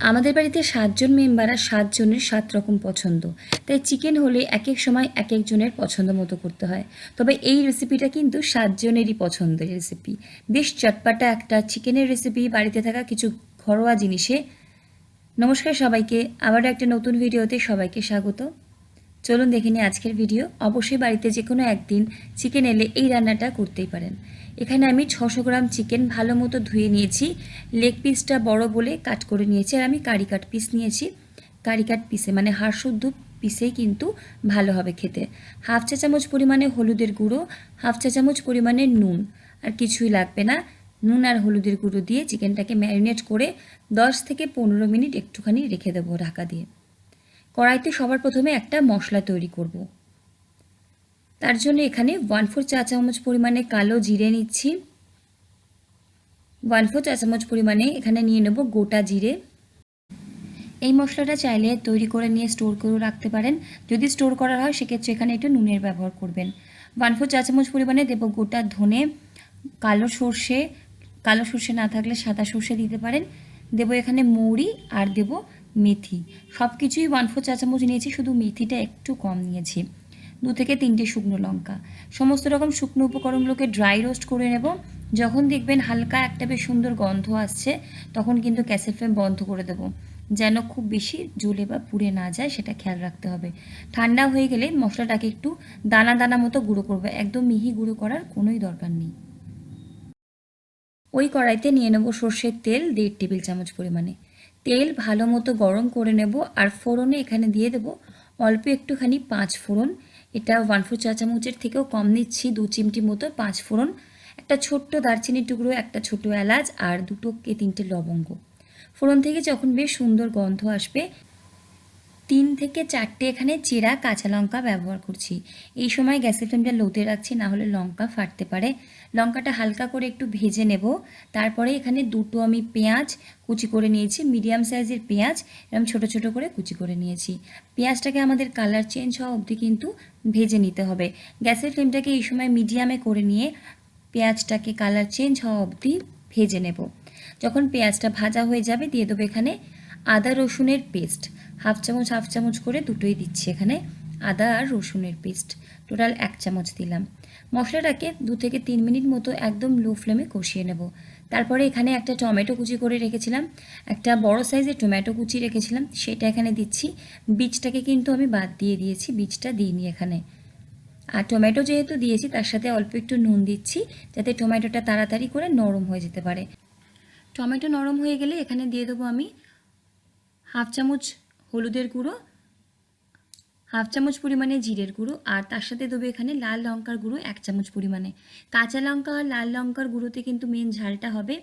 আমাদের বাড়িতে সাতজন মেম্বার আর সাতজনের সাত রকম পছন্দ। তাই চিকেন হলে এক এক সময় এক একজনের পছন্দ মতো করতে হয়। তবে এই রেসিপিটা কিন্তু সাতজনেরই পছন্দের রেসিপি বেশ চটপাটা একটা চিকেনের রেসিপি বাড়িতে থাকা কিছু ঘরোয়া জিনিসে। নমস্কার সবাইকে, আবারও একটা নতুন ভিডিওতে সবাইকে স্বাগত। চলুন দেখে নিই আজকের ভিডিও। অবশ্যই বাড়িতে যে কোনো একদিন চিকেন এলে এই রান্নাটা করতেই পারেন। এখানে আমি ছশো গ্রাম চিকেন ভালো মতো ধুয়ে নিয়েছি। লেগ পিসটা বড় বলে কাট করে নিয়েছি আর আমি কারি কাট পিস নিয়েছি। কারি কাট পিসে মানে হাড় শুদ্ধ পিসেই কিন্তু ভালো হবে খেতে। হাফ চা চামচ পরিমাণে হলুদের গুঁড়ো, হাফ চা চামচ পরিমাণে নুন। আর কিছুই লাগবে না। নুন আর হলুদের গুঁড়ো দিয়ে চিকেনটাকে ম্যারিনেট করে দশ থেকে পনেরো মিনিট একটুখানি রেখে দেবো ঢাকা দিয়ে। কড়াইতে সবার প্রথমে একটা মশলা তৈরি করব। তার জন্য এখানে ওয়ান ফোর চা চামচ পরিমাণে কালো জিরে নিচ্ছি। ওয়ান ফোর চা চামচ পরিমাণে এখানে নিয়ে নেব গোটা জিরে। এই মশলাটা চাইলে তৈরি করে নিয়ে স্টোর করেও রাখতে পারেন। যদি স্টোর করা হয়, সেক্ষেত্রে এখানে একটু নুনের ব্যবহার করবেন। ওয়ান ফোর চা চামচ পরিমাণে দেব গোটা ধনে, কালো সর্ষে। কালো সর্ষে না থাকলে সাদা সর্ষে দিতে পারেন। দেব এখানে মৌরি আর দেব মেথি। সব কিছুই ওয়ান ফোর চা চামচ নিয়েছি, শুধু মেথিটা একটু কম নিয়েছি। দু থেকে তিনটে শুকনো লঙ্কা। সমস্ত রকম শুকনো উপকরণগুলোকে ড্রাই রোস্ট করে নেব। যখন দেখবেন হালকা একটা বেশ সুন্দর গন্ধ আসছে, তখন কিন্তু গ্যাসের ফ্লেম বন্ধ করে দেব। যেন খুব বেশি জ্বলে বা পুড়ে না যায়, সেটা খেয়াল রাখতে হবে। ঠান্ডা হয়ে গেলে মশলাটাকে একটু দানা দানা মতো গুঁড়ো করবে। একদম মিহি গুঁড়ো করার কোনোই দরকার নেই। ওই কড়াইতে নিয়ে নেব সর্ষের তেল দেড় টেবিল চামচ পরিমাণে। তেল ভালো মতো গরম করে নেব আর ফোড়নে এখানে দিয়ে দেব অল্প একটুখানি পাঁচ ফোড়ন এটা ওয়ান ফোর চা চামচের থেকেও কম নিচ্ছি, দু চিমটি মতো, পাঁচ ফোড়ন, একটা ছোট্ট দারচিনির টুকরো, একটা ছোট এলাচ আর দুটো কে তিনটে লবঙ্গ। ফোড়ন থেকে যখন বেশ সুন্দর গন্ধ আসবে তিন থেকে চারটে এখানে চেরা কাঁচা লঙ্কা ব্যবহার করছি। এই সময় গ্যাসের ফ্লেমটা লোতে রাখছি, না হলে লঙ্কা ফাটতে পারে। লঙ্কাটা হালকা করে একটু ভেজে নেব। তারপরে এখানে দুটো আমি পেঁয়াজ কুচি করে নিয়েছি, মিডিয়াম সাইজের পেঁয়াজ। এরকম ছোট ছোট করে কুচি করে নিয়েছি। পেঁয়াজটাকে আমাদের কালার চেঞ্জ হওয়া অবধি কিন্তু ভেজে নিতে হবে। গ্যাসের ফ্লেমটাকে এই সময় মিডিয়ামে করে নিয়ে পেঁয়াজটাকে কালার চেঞ্জ হওয়া অবধি ভেজে নেব। যখন পেঁয়াজটা ভাজা হয়ে যাবে, দিয়ে দেবো এখানে আদা রসুনের পেস্ট। হাফ চামচ হাফ চামচ করে দুটোই দিচ্ছি এখানে। আদা আর রসুনের পেস্ট। টোটাল এক চামচ দিলাম। মশলাটাকে দু থেকে তিন মিনিট মতো একদম লো ফ্লেমে কষিয়ে নেব। তারপরে এখানে একটা টমেটো কুচি করে রেখেছিলাম। একটা বড় সাইজের টমেটো কুচি রেখেছিলাম। সেটা এখানে দিচ্ছি। বীজটাকে কিন্তু আমি বাদ দিয়ে দিয়েছি। বীজটা দিইনি এখানে। আর টমেটো যেহেতু দিয়েছি, তার সাথে অল্প একটু নুন দিচ্ছি, যাতে টমেটোটা তাড়াতাড়ি করে নরম হয়ে যেতে পারে। টমেটো নরম হয়ে গেলে এখানে দিয়ে দেবো আমি হাফ চামচ হলুদের গুঁড়ো, হাফ চামচ পরিমাণে জিরের গুঁড়ো, আর তার সাথে দেবো এখানে লাল লঙ্কার গুঁড়ো এক চামচ পরিমাণে। কাঁচা লঙ্কা আর লাল লঙ্কার গুঁড়োতে কিন্তু মেন ঝালটা হবে।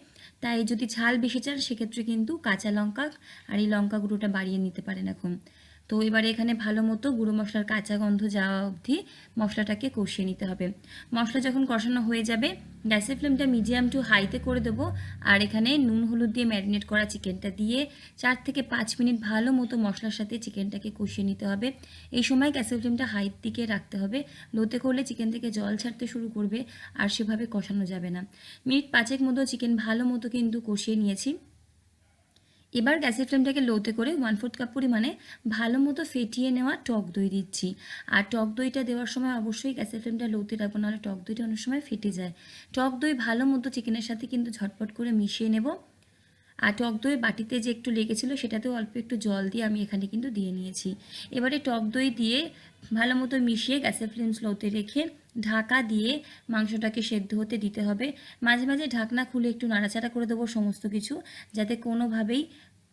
তাই যদি ঝাল বেশি চান, সেক্ষেত্রে কিন্তু কাঁচা লঙ্কা আর এই লঙ্কা গুঁড়োটা বাড়িয়ে নিতে পারেন এখন। তো এবারে এখানে ভালো মতো গুঁড়ো মশলার কাঁচা গন্ধ যাওয়া অবধি মশলাটাকে কষিয়ে নিতে হবে। মশলা যখন কষানো হয়ে যাবে, গ্যাসের ফ্লেমটা মিডিয়াম টু হাইতে করে দেবো আর এখানে নুন, হলুদ দিয়ে ম্যারিনেট করা চিকেনটা দিয়ে চার থেকে পাঁচ মিনিট ভালো মতো মশলার সাথে চিকেনটাকে কষিয়ে নিতে হবে। এই সময় গ্যাসের ফ্লেমটা হাইর দিকে রাখতে হবে। লোতে করলে চিকেন থেকে জল ছাড়তে শুরু করবে আর সেভাবে কষানো যাবে না। মিনিট পাঁচেক মতো চিকেন ভালো মতো কিন্তু কষিয়ে নিয়েছি। এবার গ্যাসের ফ্লেমটাকে লোতে করে ওয়ান ফোর্থ কাপ পরিমাণে ভালো মতো ফেটিয়ে নেওয়া টক দই দিচ্ছি। আর টক দইটা দেওয়ার সময় অবশ্যই গ্যাসের ফ্লেমটা লোতে রাখব, নাহলে টক দইটা অনেক সময় ফেটে যায়। টক দই ভালো মতো চিকেনের সাথে কিন্তু ঝটপট করে মিশিয়ে নেব। আর টক দই বাটিতে যে একটু লেগেছিলো, সেটাতেও অল্প একটু জল দিয়ে আমি এখানে কিন্তু দিয়ে নিয়েছি। এবারে টক দই দিয়ে ভালো মতো মিশিয়ে গ্যাসের ফ্লেম স্লোতে রেখে ঢাকা দিয়ে মাংসটাকে সেদ্ধ হতে দিতে হবে। মাঝে মাঝে ঢাকনা খুলে একটু নাড়াচাড়া করে দেবো সমস্ত কিছু, যাতে কোনোভাবেই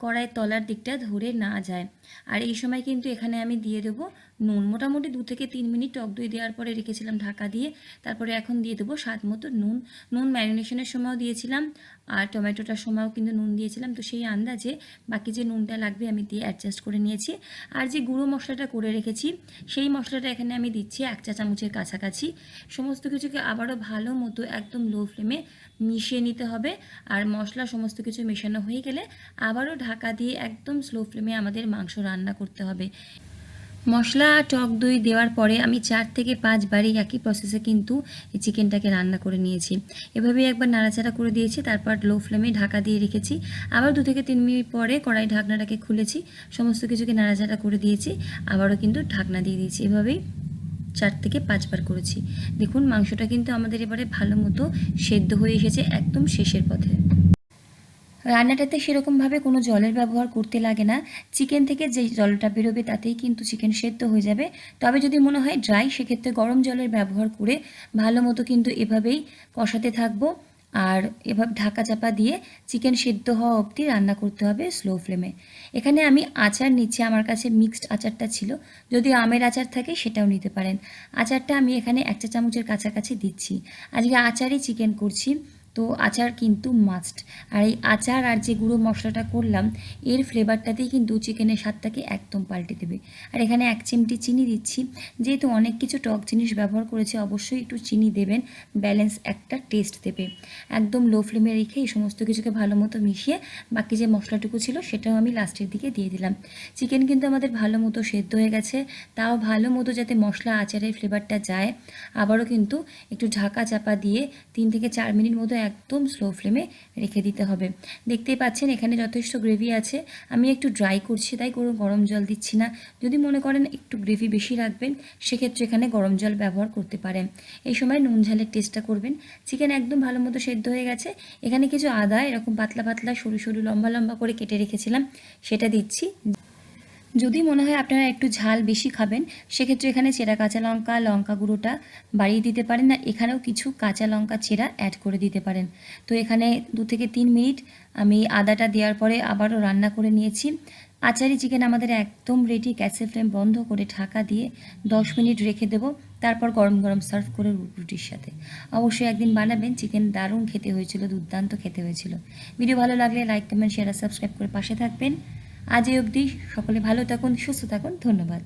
কড়াই তলার দিকটা ধরে না যায়। আর এই সময় কিন্তু এখানে আমি দিয়ে দেবো নুন। মোটামুটি দু থেকে তিন মিনিট টক দই দেওয়ার পরে রেখেছিলাম ঢাকা দিয়ে। তারপরে এখন দিয়ে দেবো স্বাদ মতো নুন। নুন ম্যারিনেশনের সময়ও দিয়েছিলাম আর টমেটোটার সময়ও কিন্তু নুন দিয়েছিলাম। তো সেই আন্দাজে বাকি যে নুনটা লাগবে আমি দিয়ে অ্যাডজাস্ট করে নিয়েছি। আর যে গুঁড়ো মশলাটা করে রেখেছি, সেই মশলাটা এখানে আমি দিচ্ছি এক চা চামচের কাছাকাছি। সমস্ত কিছুকে আবারও ভালো মতো একদম লো ফ্লেমে মিশিয়ে নিতে হবে। আর মশলা সমস্ত কিছু মেশানো হয়ে গেলে আবারও ঢাকা দিয়ে একদম স্লো ফ্লেমে আমাদের মাংস রান্না করতে হবে। মশলা, টক দই দেওয়ার পরে আমি চার থেকে পাঁচবার এই একই প্রসেসে কিন্তু এই চিকেনটাকে রান্না করে নিয়েছি। এভাবে একবার নাড়াচাড়া করে দিয়েছি, তারপর লো ফ্লেমে ঢাকা দিয়ে রেখেছি। আবার দু থেকে তিন মিনিট পরে কড়াই ঢাকনাটাকে খুলেছি, সমস্ত কিছুকে নাড়াচাড়া করে দিয়েছি, আবারও কিন্তু ঢাকনা দিয়ে দিয়েছি। এভাবেই চার থেকে পাঁচবার করেছি। দেখুন, মাংসটা কিন্তু আমাদের এবারে ভালো মতো সেদ্ধ হয়ে এসেছে একদম শেষের পথে। রান্নাটাতে সেরকমভাবে কোনো জলের ব্যবহার করতে লাগে না। চিকেন থেকে যে জলটা বেরোবে তাতেই কিন্তু চিকেন সেদ্ধ হয়ে যাবে। তবে যদি মনে হয় ড্রাই সেক্ষেত্রে গরম জলের ব্যবহার করে ভালো মতো কিন্তু এভাবেই কষাতে থাকব। আর এভাবে ঢাকা চাপা দিয়ে চিকেন সেদ্ধ হওয়া অবধি রান্না করতে হবে স্লো ফ্লেমে এখানে আমি আচার নিচ্ছি, আমার কাছে মিক্সড আচারটা ছিল। যদি আমের আচার থাকে সেটাও নিতে পারেন। আচারটা আমি এখানে এক চা চামচের কাছাকাছি দিচ্ছি। আজকে আচারই চিকেন করছি। তো আচার কিন্তু মাস্ট আর এই আচার আর যে গুঁড়ো মশলাটা করলাম, এর ফ্লেভারটাতেই কিন্তু চিকেনের স্বাদটাকে একদম পাল্টে দেবে। আর এখানে এক চিমটি চিনি দিচ্ছি। যেহেতু অনেক কিছু টক জিনিস ব্যবহার করেছে, অবশ্যই একটু চিনি দেবেন। ব্যালেন্স একটা টেস্ট দেবে। একদম লো ফ্লেমে রেখে এই সমস্ত কিছুকে ভালো মতো মিশিয়ে বাকি যে মশলাটুকু ছিল, সেটাও আমি লাস্টের দিকে দিয়ে দিলাম। চিকেন কিন্তু আমাদের ভালো মতো সেদ্ধ হয়ে গেছে। তাও ভালো মতো যাতে মশলা, আচারের ফ্লেভারটা যায়। আবারও কিন্তু একটু ঢাকা চাপা দিয়ে তিন থেকে চার মিনিট মতো একদম স্লো ফ্লেমে রেখে দিতে হবে। দেখতেই পাচ্ছেন, এখানে যথেষ্ট গ্রেভি আছে। আমি একটু ড্রাই করছি, তাই কোনো গরম জল দিচ্ছি না। যদি মনে করেন একটু গ্রেভি বেশি রাখবেন, সেক্ষেত্রে এখানে গরম জল ব্যবহার করতে পারেন। এই সময় নুন ঝালের টেস্টটা করবেন। চিকেন একদম ভালো মতো সেদ্ধ হয়ে গেছে। এখানে কিছু আদা, এরকম পাতলা পাতলা সরু সরু লম্বা লম্বা করে কেটে রেখেছিলাম, সেটা দিচ্ছি। যদি মনে হয় আপনারা একটু ঝাল বেশি খাবেন, সেক্ষেত্রে এখানে চেরা কাঁচা লঙ্কা লঙ্কা গুঁড়োটা বাড়িয়ে দিতে পারেন না এখানেও কিছু কাঁচা লঙ্কা চেরা অ্যাড করে দিতে পারেন। তো এখানে দু থেকে তিন মিনিট আমি আদাটা দেওয়ার পরে আবারও রান্না করে নিয়েছি। আচারি চিকেন আমাদের একদম রেডি গ্যাসের ফ্লেম বন্ধ করে ঢাকা দিয়ে দশ মিনিট রেখে দেবো, তারপর গরম গরম সার্ভ করে রুটির সাথে। অবশ্যই একদিন বানাবেন চিকেন দারুণ খেতে হয়েছিল, দুর্দান্ত খেতে হয়েছিল। ভিডিও ভালো লাগলে লাইক কমেন্ট শেয়ার আর সাবস্ক্রাইব করে পাশে থাকবেন। আজ এই অবধি সকলে ভালো থাকুন সুস্থ থাকুন ধন্যবাদ।